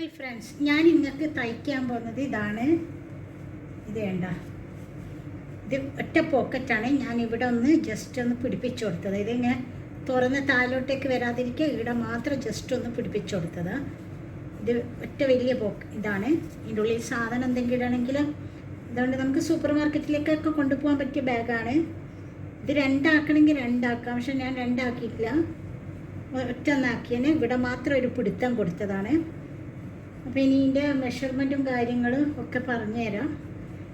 Hi friends ഞാൻ ഇന്നത്തെ തയ്ക്കാൻ പോകുന്നത് ഇതാണ്. ഇത് വേണ്ട. ഇത് ഒറ്റ പോക്കറ്റാണ്. ഞാൻ ഇവിടെ ഒന്ന് ജസ്റ്റ് ഒന്ന് പിടിപ്പിച്ചു കൊടുത്തത്. ഇതിങ്ങനെ തുറന്ന് താലോട്ടേക്ക് വരാതിരിക്കുക ഇവിടെ മാത്രം ജസ്റ്റ് ഒന്ന് പിടിപ്പിച്ചു കൊടുത്തത്. ഇത് ഒറ്റ വലിയ പോക്ക് ഇതാണ്. ഇതിന്റെ ഉള്ളിൽ സാധനം എന്തെങ്കിലും ആണെങ്കിൽ അതുകൊണ്ട് നമുക്ക് സൂപ്പർ മാർക്കറ്റിലേക്കൊക്കെ കൊണ്ടുപോകാൻ പറ്റിയ ബാഗാണ്. ഇത് രണ്ടാക്കണമെങ്കിൽ രണ്ടാക്കാം. പക്ഷെ ഞാൻ രണ്ടാക്കിയിട്ടില്ല. ഒറ്റ ഒന്നാക്കിയതിന് ഇവിടെ മാത്രം ഒരു പിടുത്തം കൊടുത്തതാണ്. അപ്പോൾ ഇനി ഇതിന്റെ മെഷർമെന്റും കാര്യങ്ങളും ഒക്കെ പറഞ്ഞുതരാം.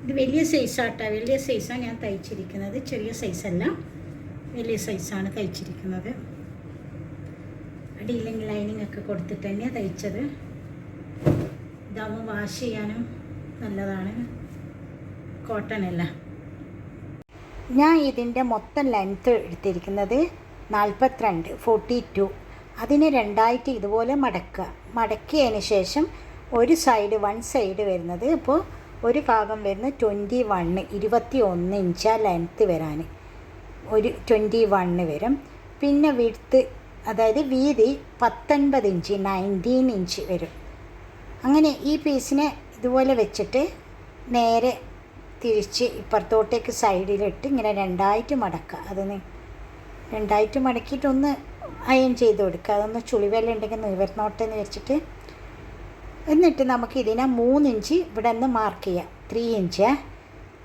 ഇത് വലിയ സൈസാട്ടോ വലിയ സൈസാണ് ഞാൻ തയ്ച്ചിരിക്കുന്നത്. ചെറിയ സൈസല്ല വലിയ സൈസാണ് തയ്ച്ചിരിക്കുന്നത്. അടിയില്ലെങ്കിൽ ലൈനിങ് ഒക്കെ കൊടുത്തിട്ട് തന്നെയാണ് തയ്ച്ചത്. ഇതാവുമ്പോൾ വാഷ് ചെയ്യാനും നല്ലതാണ്. കോട്ടൺ അല്ല. ഞാൻ ഇതിന്റെ മൊത്തം ലെങ്ത്ത് എടുത്തിരിക്കുന്നത് നാൽപ്പത്തിരണ്ട് ഫോർട്ടി ടു അതിനെ രണ്ടായിട്ട് ഇതുപോലെ മടക്കുക. മടക്കിയതിന് ശേഷം ഒരു സൈഡ് വൺ സൈഡ് വരുന്നത് ഇപ്പോൾ ഒരു ഭാഗം വരുന്നത് ട്വന്റി വണ്ണ് ഇരുപത്തി ഒന്ന് ഇഞ്ചാ ലെങ്ത്ത് വരാൻ ഒരു ട്വന്റി വണ്ണ് വരും. പിന്നെ വിടുത്ത് അതായത് വീതി പത്തൊൻപത് ഇഞ്ച് നയന്റീൻ ഇഞ്ച് വരും. അങ്ങനെ ഈ പീസിനെ ഇതുപോലെ വെച്ചിട്ട് നേരെ തിരിച്ച് ഇപ്പുറത്തോട്ടേക്ക് സൈഡിലിട്ട് ഇങ്ങനെ രണ്ടായിട്ട് മടക്കുക. അതിന് രണ്ടായിട്ട് മടക്കിയിട്ടൊന്ന് അയൺ ചെയ്ത് കൊടുക്കുക. അതൊന്ന് ചുളിവെല്ലാം ഉണ്ടെങ്കിൽ നിവർന്നോട്ടെ എന്ന് വെച്ചിട്ട് എന്നിട്ട് നമുക്ക് ഇതിനെ മൂന്നിഞ്ച് ഇവിടെ നിന്ന് മാർക്ക് ചെയ്യാം. ത്രീ ഇഞ്ച്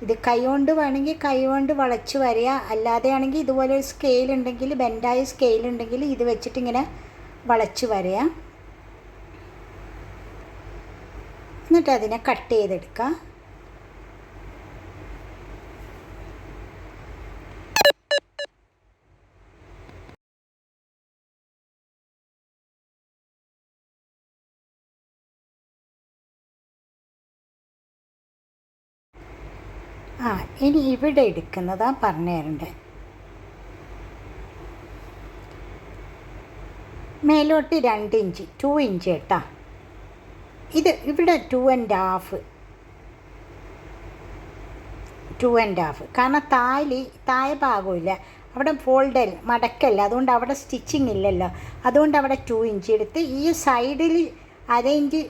ഇത് കൈ കൊണ്ട് വേണമെങ്കിൽ കൈ കൊണ്ട് വളച്ച് വരിക അല്ലാതെ ആണെങ്കിൽ ഇതുപോലെ ഒരു സ്കെയിൽ ഉണ്ടെങ്കിൽ ബെൻഡായ സ്കെയിൽ ഉണ്ടെങ്കിൽ ഇത് വെച്ചിട്ട് ഇങ്ങനെ വളച്ച് വരിക എന്നിട്ട് അതിനെ കട്ട് ചെയ്തെടുക്കുക. ആ ഇനി ഇവിടെ എടുക്കുന്നതാ പറഞ്ഞു തരണ്ടേ. മേലോട്ട് രണ്ട് ഇഞ്ച് ടു ഇഞ്ച് കേട്ടാ. ഇത് ഇവിടെ two and half. Two and half. കാരണം താലി താഴെ ഭാഗമില്ല അവിടെ ഫോൾഡർ മടക്കല്ല. അതുകൊണ്ട് അവിടെ സ്റ്റിച്ചിങ് ഇല്ലല്ലോ. അതുകൊണ്ട് അവിടെ ടു ഇഞ്ച് എടുത്ത് ഈ സൈഡിൽ അര ഇഞ്ച്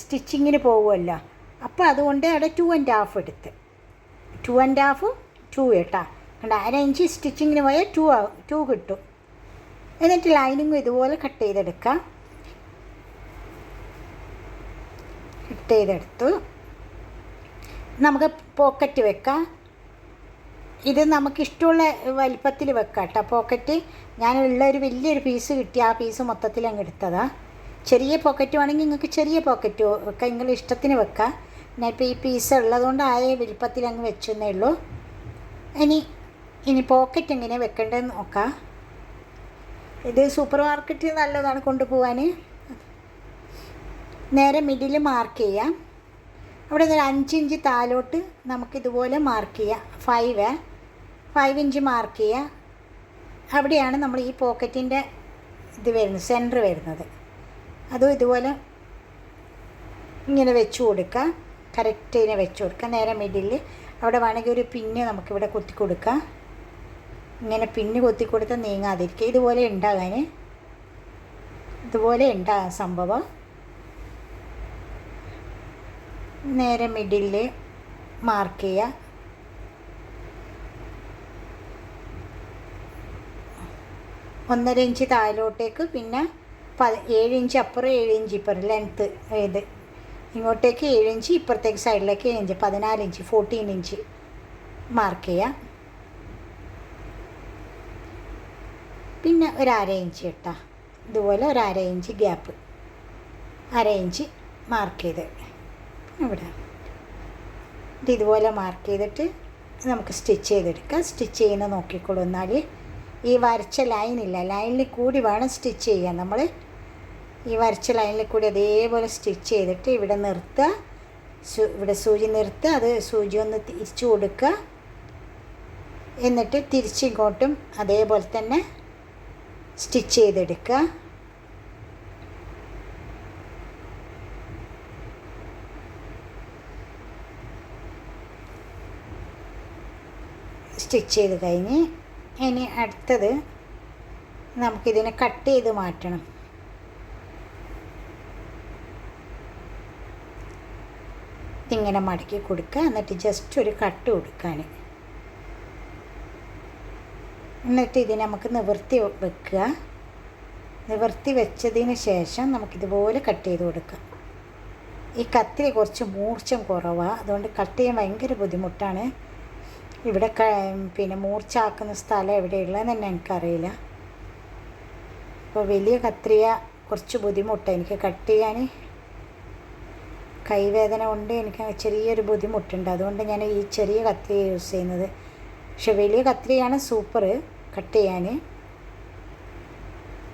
സ്റ്റിച്ചിങ്ങിന് പോകുമല്ലോ അപ്പോൾ അതുകൊണ്ട് അവിടെ ടു ആൻഡ് ഹാഫ് എടുത്ത്. ടു ആൻഡ് ഹാഫും ടു കേട്ടാ. കണ്ട അര ഇഞ്ച് സ്റ്റിച്ചിങ്ങിന് പോയാൽ ടു ടു കിട്ടും. എന്നിട്ട് ലൈനിങ് ഇതുപോലെ കട്ട് ചെയ്തെടുക്കാം. കട്ട് ചെയ്തെടുത്തു. നമുക്ക് പോക്കറ്റ് വെക്കാം. ഇത് നമുക്ക് ഇഷ്ടമുള്ള വലിപ്പത്തിൽ വെക്കാം കേട്ടോ. പോക്കറ്റ് ഞാനുള്ള ഒരു വലിയൊരു പീസ് കിട്ടി. ആ പീസ് മൊത്തത്തിൽ അങ്ങ് എടുത്തതാണ് ചെറിയ പോക്കറ്റ് വേണമെങ്കിൽ നിങ്ങൾക്ക് ചെറിയ പോക്കറ്റ് വെക്കാം നിങ്ങളുടെ ഇഷ്ടത്തിന് വെക്കാം. ഞാൻ ഇപ്പോൾ ഈ പീസ് ഉള്ളതുകൊണ്ട് ആയ വലിപ്പത്തിൽ അങ്ങ് വെച്ചെന്നേ ഉള്ളൂ ഇനി ഇനി പോക്കറ്റ് എങ്ങനെ വെക്കേണ്ടതെന്ന് നോക്കാം. ഇത് സൂപ്പർ മാർക്കറ്റിൽ നല്ലതാണ് കൊണ്ടുപോകാൻ നേരെ മിഡിൽ മാർക്ക് ചെയ്യാം. അവിടെ നിന്ന് അഞ്ച് ഇഞ്ച് താലോട്ട് നമുക്കിതുപോലെ മാർക്ക് ചെയ്യാം. ഫൈവ് ഫൈവ് ഇഞ്ച് മാർക്ക് ചെയ്യുക അവിടെയാണ് നമ്മൾ ഈ പോക്കറ്റിന്റെ ഇത് വരുന്നത് സെന്റർ വരുന്നത്. അതും ഇതുപോലെ ഇങ്ങനെ വെച്ച് കൊടുക്കുക കറക്റ്റ് ഇതിനെ വെച്ച് കൊടുക്കുക നേരെ മിഡിൽ അവിടെ വേണമെങ്കിൽ ഒരു പിന്ന് നമുക്കിവിടെ കുത്തി കൊടുക്കാം. ഇങ്ങനെ പിന്ന് കൊത്തി കൊടുത്താൽ നീങ്ങാതിരിക്കുക. ഇതുപോലെ ഉണ്ടാകാൻ ഇതുപോലെ ഉണ്ടാകാം സംഭവം. നേരെ മിഡിൽ മാർക്ക് ചെയ്യുക. ഒന്നര ഇഞ്ച് താഴോട്ടേക്ക് പിന്നെ പ ഏഴ് ഇഞ്ച് അപ്പുറം ഏഴ് ഇഞ്ച് ഇപ്പുറം ലെങ്ത്ത് ഇത് ഇങ്ങോട്ടേക്ക് ഏഴ് ഇഞ്ച് ഇപ്പുറത്തേക്ക് സൈഡിലേക്ക് ഏഴ് ഇഞ്ച് പതിനാല് ഇഞ്ച് ഫോർട്ടീൻ ഇഞ്ച് മാർക്ക് ചെയ്യാം. പിന്നെ ഒരു അര ഇഞ്ച് ഇട്ടാ. ഇതുപോലെ ഒരു അര ഇഞ്ച് ഗ്യാപ്പ് അര ഇഞ്ച് മാർക്ക് ചെയ്ത്. ഇവിടെ ഇത് ഇതുപോലെ മാർക്ക് ചെയ്തിട്ട് നമുക്ക് സ്റ്റിച്ച് ചെയ്തെടുക്കാം. സ്റ്റിച്ച് ചെയ്യുന്ന നോക്കിക്കോളൂ എന്നാൽ ഈ വരച്ച ലൈനില്ല ലൈനിൽ കൂടി വേണം സ്റ്റിച്ച് ചെയ്യാൻ നമ്മൾ ഈ വരച്ച ലൈനിൽ കൂടി അതേപോലെ സ്റ്റിച്ച് ചെയ്തിട്ട് ഇവിടെ നിർത്തുക. ഇവിടെ സൂചി നിർത്തുക. അത് സൂചി ഒന്ന് തിരിച്ചു കൊടുക്കുക. എന്നിട്ട് തിരിച്ചിങ്ങോട്ടും അതേപോലെ തന്നെ സ്റ്റിച്ച് ചെയ്തെടുക്കുക. സ്റ്റിച്ച് ചെയ്ത് കഴിഞ്ഞ് ഇനി അടുത്തത് നമുക്കിതിനെ കട്ട് ചെയ്ത് മാറ്റണം. ഇതിങ്ങനെ മടക്കി കൊടുക്കുക. എന്നിട്ട് ജസ്റ്റ് ഒരു കട്ട് കൊടുക്കാൻ എന്നിട്ട് ഇത് നമുക്ക് നിവർത്തി വെക്കുക. നിവർത്തി വെച്ചതിന് ശേഷം നമുക്കിതുപോലെ കട്ട് ചെയ്ത് കൊടുക്കാം. ഈ കത്തിരി കുറച്ച് മൂർച്ചം കുറവാണ് അതുകൊണ്ട് കട്ട് ചെയ്യാൻ ഭയങ്കര ബുദ്ധിമുട്ടാണ്. ഇവിടെ പിന്നെ മൂർച്ചാക്കുന്ന സ്ഥലം എവിടെയുള്ളതെന്ന് തന്നെ എനിക്കറിയില്ല. അപ്പോൾ വലിയ കത്രിയ കുറച്ച് ബുദ്ധിമുട്ടാണ് എനിക്ക് കട്ട് ചെയ്യാൻ. കൈവേദന കൊണ്ട് എനിക്ക് ചെറിയൊരു ബുദ്ധിമുട്ടുണ്ട്. അതുകൊണ്ട് ഞാൻ ഈ ചെറിയ കത്രി യൂസ് ചെയ്യുന്നത്. പക്ഷെ വലിയ കത്രിയാണ് സൂപ്പർ കട്ട് ചെയ്യാൻ.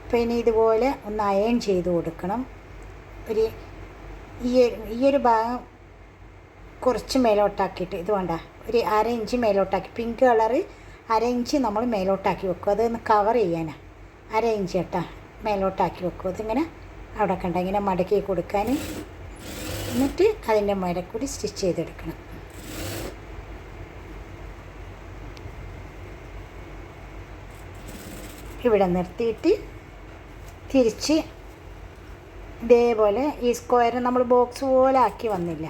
അപ്പോൾ ഇനി ഇതുപോലെ ഒന്ന് അയൺ ചെയ്ത് കൊടുക്കണം. ഒരു ഈ ഈയൊരു ഭാഗം കുറച്ച് മേലോട്ടാക്കിയിട്ട് ഇത് വേണ്ട. ഒരു അര ഇഞ്ച് മേലോട്ടാക്കി. പിങ്ക് കളറ് അര ഇഞ്ച് നമ്മൾ മേലോട്ടാക്കി വെക്കും. അതൊന്ന് കവർ ചെയ്യാനാണ് അര ഇഞ്ച് കേട്ടാ മേലോട്ടാക്കി വെക്കും. അതിങ്ങനെ അവിടെ കണ്ട ഇങ്ങനെ മടക്കി കൊടുക്കാൻ. എന്നിട്ട് അതിന്റെ മേലെ സ്റ്റിച്ച് ചെയ്തെടുക്കണം. ഇവിടെ നിർത്തിയിട്ട് തിരിച്ച് ഇതേപോലെ ഈ സ്ക്വയർ നമ്മൾ ബോക്സ് പോലെ ആക്കി വന്നില്ല.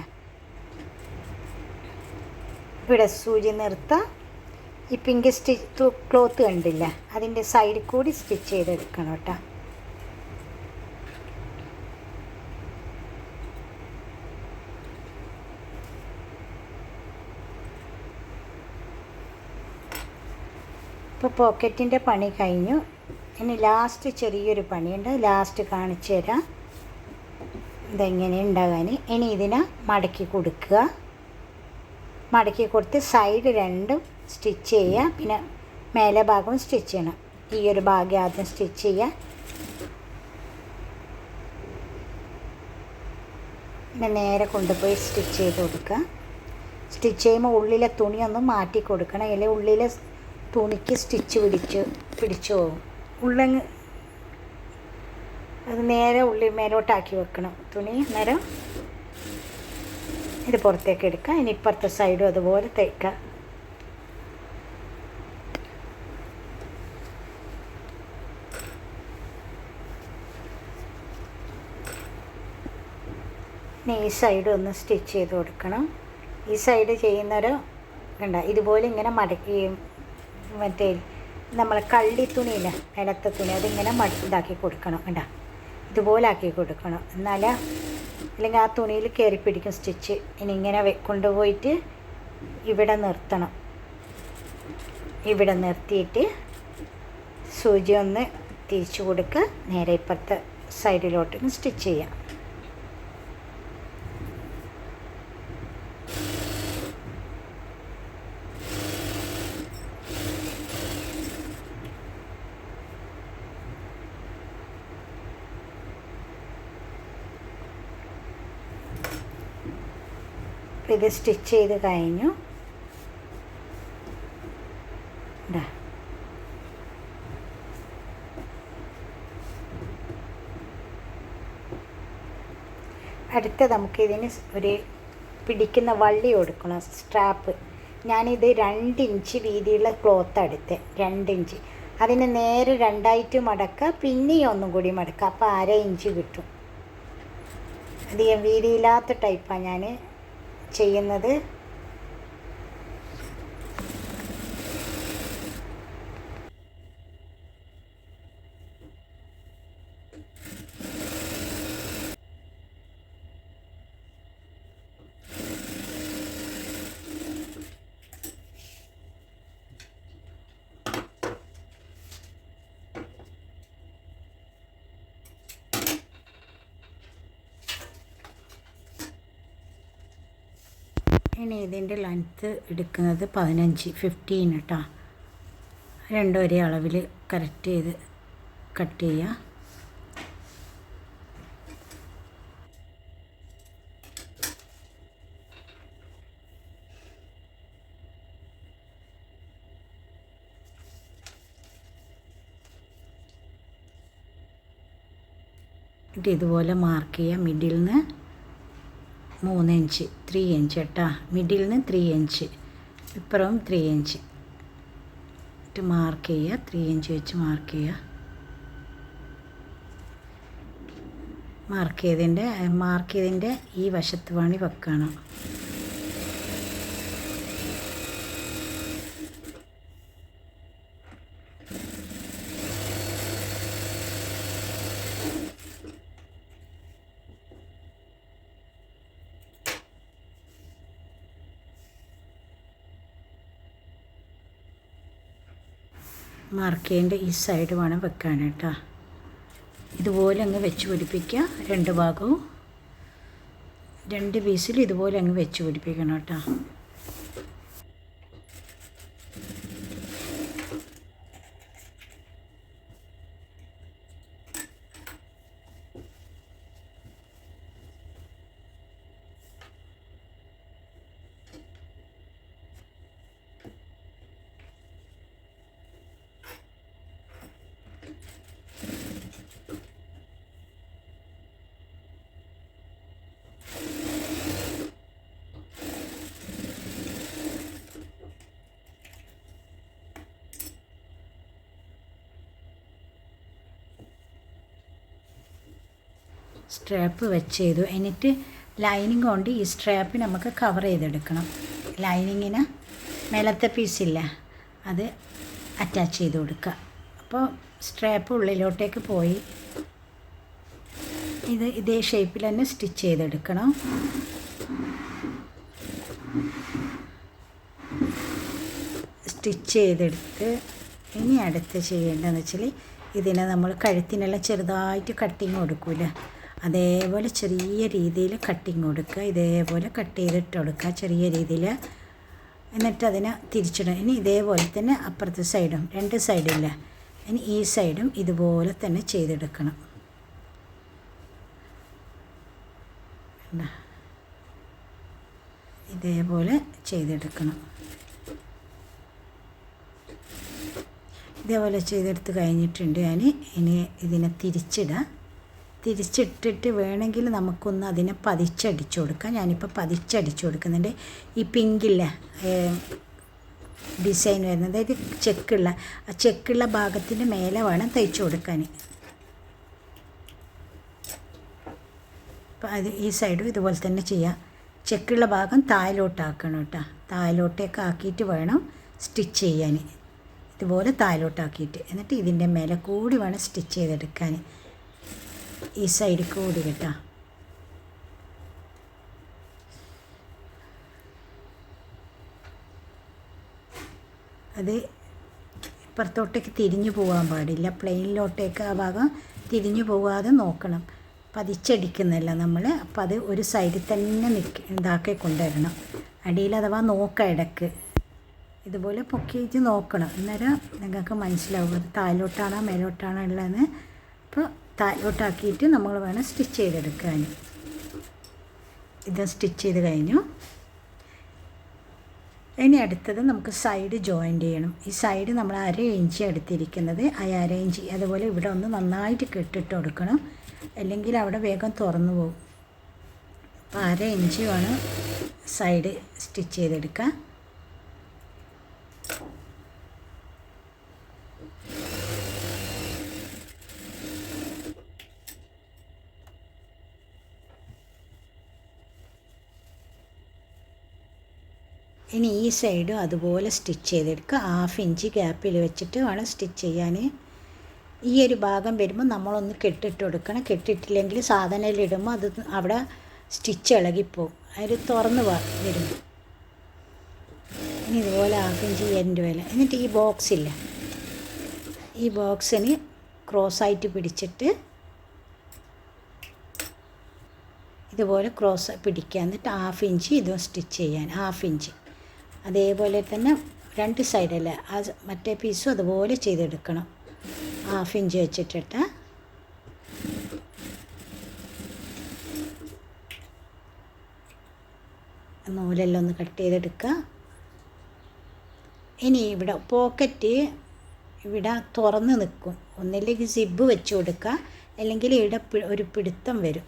ഇവിടെ സൂചി നിർത്താം. ഈ പിങ്ക് സ്റ്റിച്ച് ക്ലോത്ത് കണ്ടില്ല. അതിന്റെ സൈഡിൽ കൂടി സ്റ്റിച്ച് ചെയ്തെടുക്കണം കേട്ടോ. ഇപ്പോൾ പോക്കറ്റിന്റെ പണി കഴിഞ്ഞു. ഇനി ലാസ്റ്റ് ചെറിയൊരു പണിയുണ്ട്. ലാസ്റ്റ് കാണിച്ചു തരാം. ഇതെങ്ങനെ ഉണ്ടാകാൻ ഇനി ഇതിനെ മടക്കി കൊടുക്കുക. മടക്കി കൊടുത്ത് സൈഡ് രണ്ടും സ്റ്റിച്ച് ചെയ്യുക. പിന്നെ മേലെ ഭാഗവും സ്റ്റിച്ച് ചെയ്യണം. ഈ ഒരു ഭാഗം ആദ്യം സ്റ്റിച്ച് ചെയ്യുക. പിന്നെ നേരെ കൊണ്ടുപോയി സ്റ്റിച്ച് ചെയ്ത് കൊടുക്കുക. സ്റ്റിച്ച് ചെയ്യുമ്പോൾ ഉള്ളിലെ തുണിയൊന്നും മാറ്റി കൊടുക്കണം. അല്ലെങ്കിൽ ഉള്ളിലെ തുണിക്ക് സ്റ്റിച്ച് പിടിച്ച് പിടിച്ചു പോകും. ഉള്ളങ്ങ് അത് നേരെ ഉള്ളി മേലോട്ടാക്കി വെക്കണം. തുണി നേരം ഇത് പുറത്തേക്ക് എടുക്കാം ഇനി ഇപ്പുറത്തെ സൈഡും അതുപോലെ തേക്കാം ഇനി ഈ സൈഡ് ഒന്ന് സ്റ്റിച്ച് ചെയ്ത് കൊടുക്കണം. ഈ സൈഡ് ചെയ്യുന്നൊരു കണ്ട ഇതുപോലെ ഇങ്ങനെ മടക്കി മറ്റേ നമ്മൾ കള്ളി തുണിയില്ല നിലത്തെ തുണി അതിങ്ങനെ മടി ഇതാക്കി കൊടുക്കണം കണ്ട? ഇതുപോലെ ആക്കി കൊടുക്കണം. എന്നാലേ അല്ലെങ്കിൽ ആ തുണിയിൽ കയറി പിടിക്കും സ്റ്റിച്ച് ഇനി ഇങ്ങനെ കൊണ്ടുപോയിട്ട് ഇവിടെ നിർത്തണം. ഇവിടെ നിർത്തിയിട്ട് സൂചി ഒന്ന് തിരിച്ചു കൊടുക്കുക. നേരെ ഇപ്പുറത്തെ സൈഡിലോട്ട് സ്റ്റിച്ച് ചെയ്യാം. ഇത് സ്റ്റിച്ച് ചെയ്ത് കഴിഞ്ഞു. ഇതാ അടുത്ത നമുക്കിതിന് ഒരു പിടിക്കുന്ന വള്ളി കൊടുക്കണം സ്ട്രാപ്പ്. ഞാനിത് രണ്ട് ഇഞ്ച് വീതിയുള്ള ക്ലോത്ത് എടുത്ത് രണ്ട് ഇഞ്ച്. അതിന് നേരെ രണ്ടായിട്ട് മടക്കുക പിന്നെയും ഒന്നും കൂടി മടക്കുക. അപ്പോൾ അര ഇഞ്ച് കിട്ടും. അധികം വീതിയില്ലാത്ത ടൈപ്പാണ് ഞാൻ ചെയ്യുന്നത് ഇനി ഇതിന്റെ ലെങ്ത്ത് എടുക്കുന്നത് പതിനഞ്ച് ഫിഫ്റ്റീൻ കേട്ടോ രണ്ടും ഒരേ അളവിൽ കറക്റ്റ് ചെയ്ത് കട്ട് ചെയ്യുക ഇതുപോലെ മാർക്ക് ചെയ്യാം മിഡിൽ നിന്ന് മൂന്ന് ഇഞ്ച് ത്രീ ഇഞ്ച് കേട്ടോ. മിഡിൽ നിന്ന് ത്രീ ഇഞ്ച് ഇപ്പുറവും ത്രീ ഇഞ്ച്. എന്നിട്ട് മാർക്ക് ചെയ്യുക. ത്രീ ഇഞ്ച് വെച്ച് മാർക്ക് ചെയ്യുക. മാർക്ക് ചെയ്തതിന്റെ മാർക്ക് ചെയ്തതിന്റെ ഈ വശത്ത് വേണി വെക്കണം. മാർക്ക് ചെയ്യേണ്ട ഈ സൈഡ് വേണം വെക്കാൻ കേട്ടോ. ഇതുപോലെ അങ്ങ് വെച്ച് പിടിപ്പിക്കുക രണ്ട് ഭാഗവും. രണ്ട് പീസിൽ ഇതുപോലെ അങ്ങ് വെച്ച് പിടിപ്പിക്കണം കേട്ടോ. സ്ട്രാപ്പ് വെച്ച് ചെയ്തു എന്നിട്ട് ലൈനിങ് കൊണ്ട് ഈ സ്ട്രാപ്പ് നമുക്ക് കവർ ചെയ്തെടുക്കണം. ലൈനിങ്ങിന് മേലത്തെ പീസില്ല അത് അറ്റാച്ച് ചെയ്ത് കൊടുക്കുക. അപ്പോൾ സ്ട്രാപ്പ് ഉള്ളിലോട്ടേക്ക് പോയി. ഇത് ഇതേ ഷേപ്പിൽ തന്നെ സ്റ്റിച്ച് ചെയ്തെടുക്കണം. സ്റ്റിച്ച് ചെയ്തെടുത്ത് ഇനി അടുത്ത് ചെയ്യേണ്ടതെന്ന് വെച്ചാൽ ഇതിനെ നമ്മൾ കഴുത്തിനെല്ലാം ചെറുതായിട്ട് കട്ടിങ് കൊടുക്കൂല. അതേപോലെ ചെറിയ രീതിയിൽ കട്ടിങ് കൊടുക്കുക ഇതേപോലെ കട്ട് ചെയ്തിട്ട് കൊടുക്കുക ചെറിയ രീതിയിൽ. എന്നിട്ട് അതിനെ തിരിച്ചിടും ഇനി ഇതേപോലെ തന്നെ അപ്പുറത്തെ സൈഡും രണ്ട് സൈഡില്ല ഇനി ഈ സൈഡും ഇതുപോലെ തന്നെ ചെയ്തെടുക്കണം? ഇതേപോലെ ചെയ്തെടുക്കണം. ഇതേപോലെ ചെയ്തെടുത്ത് കഴിഞ്ഞിട്ടുണ്ട്. ഞാൻ ഇനി ഇതിനെ തിരിച്ചിടാം തിരിച്ചിട്ടിട്ട് വേണമെങ്കിൽ നമുക്കൊന്ന് അതിനെ പതിച്ചടിച്ചു കൊടുക്കാം. ഞാനിപ്പോൾ പതിച്ചടിച്ചു കൊടുക്കുന്നുണ്ട്. ഈ പിങ്കില്ല ഡിസൈൻ വരുന്നത്. അതായത് ചെക്കുള്ള ആ ചെക്കുള്ള ഭാഗത്തിന്റെ മേലെ വേണം തയ്ച്ചു കൊടുക്കാൻ. അപ്പം അത് ഈ സൈഡും ഇതുപോലെ തന്നെ ചെയ്യാം. ചെക്കുള്ള ഭാഗം താഴോട്ടാക്കണം കേട്ടോ. താഴോട്ടേക്ക് ആക്കിയിട്ട് വേണം സ്റ്റിച്ച് ചെയ്യാൻ. ഇതുപോലെ താഴോട്ടാക്കിയിട്ട് എന്നിട്ട് ഇതിന്റെ മേലെ കൂടി വേണം സ്റ്റിച്ച് ചെയ്തെടുക്കാൻ. ഈ സൈഡ് കൂടി കേട്ടോ. അത് ഇപ്പുറത്തോട്ടേക്ക് തിരിഞ്ഞു പോകാൻ പാടില്ല. പ്ലെയിനിലോട്ടേക്ക് ആ ഭാഗം തിരിഞ്ഞു പോകാതെ നോക്കണം. പതിച്ചടിക്കുന്നില്ല നമ്മൾ അപ്പം അത് ഒരു സൈഡിൽ തന്നെ നിൽക്ക ഇതാക്കി കൊണ്ടുവരണം അടിയിൽ അഥവാ നോക്ക ഇടയ്ക്ക്. ഇതുപോലെ പൊക്കിയിട്ട് നോക്കണം. അന്നേരം നിങ്ങൾക്ക് മനസ്സിലാവും. അത് താഴോട്ടാണോ മേലോട്ടാണോ ഉള്ളതെന്ന്. അപ്പോൾ താഴോട്ടാക്കിയിട്ട് നമ്മൾ വേണം സ്റ്റിച്ച് ചെയ്തെടുക്കാൻ. ഇത് സ്റ്റിച്ച് ചെയ്ത് കഴിഞ്ഞു. ഇനി അടുത്തത് നമുക്ക് സൈഡ് ജോയിന്റ് ചെയ്യണം. ഈ സൈഡ് നമ്മൾ അര ഇഞ്ച് എടുത്തിരിക്കുന്നത് ആ അര ഇഞ്ച് അതുപോലെ ഇവിടെ ഒന്ന് നന്നായിട്ട് കെട്ടിട്ട് കൊടുക്കണം. അല്ലെങ്കിൽ അവിടെ വേഗം തുറന്നു പോകും. അപ്പോൾ അര ഇഞ്ച് വേണം സൈഡ് സ്റ്റിച്ച് ചെയ്തെടുക്കുക ഇനി ഈ സൈഡും അതുപോലെ സ്റ്റിച്ച് ചെയ്തെടുക്കുക. ഹാഫ് ഇഞ്ച് ഗ്യാപ്പിൽ വെച്ചിട്ട് വേണം സ്റ്റിച്ച് ചെയ്യാൻ ഈ ഒരു ഭാഗം വരുമ്പോൾ നമ്മളൊന്ന് കെട്ടിട്ട് കൊടുക്കണം. കെട്ടിട്ടില്ലെങ്കിൽ സാധനയിലിടുമ്പോൾ അത് അവിടെ സ്റ്റിച്ച് ഇളകിപ്പോവും. അതിൽ തുറന്ന് വരും ഇനി ഇതുപോലെ ഹാഫ് ഇഞ്ച് എന്റെ വില എന്നിട്ട് ഈ ബോക്സില്ല ഈ ബോക്സിന് ക്രോസായിട്ട് പിടിച്ചിട്ട് ഇതുപോലെ ക്രോസ് പിടിക്കുക. എന്നിട്ട് ഹാഫ് ഇഞ്ച് ഇതും സ്റ്റിച്ച് ചെയ്യാൻ. ഹാഫ് ഇഞ്ച് അതേപോലെ തന്നെ രണ്ട് സൈഡല്ല ആ മറ്റേ പീസും അതുപോലെ ചെയ്തെടുക്കണം. Half inch വെച്ചിട്ടിട്ട്. നൂലെല്ലാം ഒന്ന് കട്ട് ചെയ്തെടുക്കുക. ഇനി ഇവിടെ പോക്കറ്റ് ഇവിടെ തുറന്ന് നിൽക്കും. ഒന്നില്ലെങ്കിൽ സിബ് വെച്ച് കൊടുക്കുക. അല്ലെങ്കിൽ ഇവിടെ ഒരു പിടുത്തം വരും.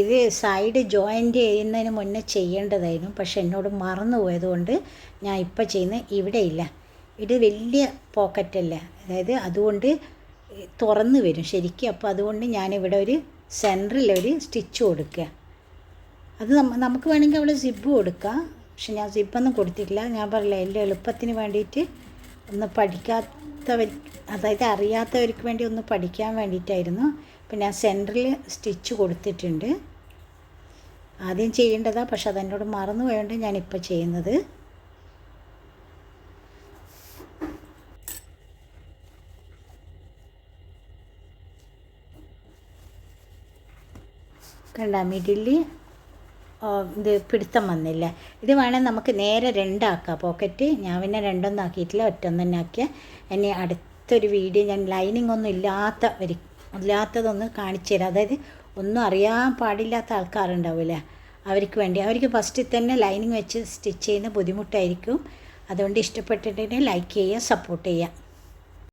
ഇത് സൈഡ് ജോയിന്റ് ചെയ്യുന്നതിന് മുന്നേ ചെയ്യേണ്ടതായിരുന്നു. പക്ഷെ എന്നോട് മറന്നു പോയതുകൊണ്ട് ഞാൻ ഇപ്പം ചെയ്യുന്ന ഇവിടെ ഇല്ല ഇത് വലിയ പോക്കറ്റല്ല. അതായത് അതുകൊണ്ട് തുറന്ന് വരും. ശരിക്കും അപ്പോൾ അതുകൊണ്ട് ഞാനിവിടെ ഒരു സെന്ററിൽ ഒരു സ്റ്റിച്ച് കൊടുക്കുക. അത് നമുക്ക് വേണമെങ്കിൽ അവിടെ സിബ് കൊടുക്കാം. പക്ഷെ ഞാൻ സിബൊന്നും കൊടുത്തിട്ടില്ല. ഞാൻ പറയില്ല എല്ലാ എളുപ്പത്തിന് വേണ്ടിയിട്ട് ഒന്ന് പഠിക്കാത്തവർ അതായത് അറിയാത്തവർക്ക് വേണ്ടി ഒന്ന് പഠിക്കാൻ വേണ്ടിയിട്ടായിരുന്നു. അപ്പം ആ സെന്ററിൽ സ്റ്റിച്ച് കൊടുത്തിട്ടുണ്ട്. ആദ്യം ചെയ്യേണ്ടതാണ് പക്ഷെ അതെന്നോട് മറന്നു പോയതുകൊണ്ട് ഞാനിപ്പോൾ ചെയ്യുന്നത്. കണ്ട മിഡിൽ ഇത് പിടുത്തം വന്നില്ല. ഇത് വേണേൽ നമുക്ക് നേരെ രണ്ടാക്കാം. പോക്കറ്റ് ഞാൻ പിന്നെ രണ്ടൊന്നും ആക്കിയിട്ടില്ല ഒറ്റൊന്നും തന്നെ ആക്കിയ ഇനി അടുത്തൊരു വീഡിയോ ഞാൻ ലൈനിങ് ഒന്നും ഇല്ലാത്ത ഒരു ഇല്ലാത്തതൊന്ന് കാണിച്ചു തരാം. അതായത് ഒന്നും അറിയാൻ പാടില്ലാത്ത ആൾക്കാരുണ്ടാവില്ലേ? അവർക്ക് വേണ്ടി. അവർക്ക് ഫസ്റ്റിൽ തന്നെ ലൈനിങ് വെച്ച് സ്റ്റിച്ച് ചെയ്യുന്ന ബുദ്ധിമുട്ടായിരിക്കും. അതുകൊണ്ട് ഇഷ്ടപ്പെട്ടിട്ടുണ്ടെങ്കിൽ ലൈക്ക് ചെയ്യുക സപ്പോർട്ട് ചെയ്യുക.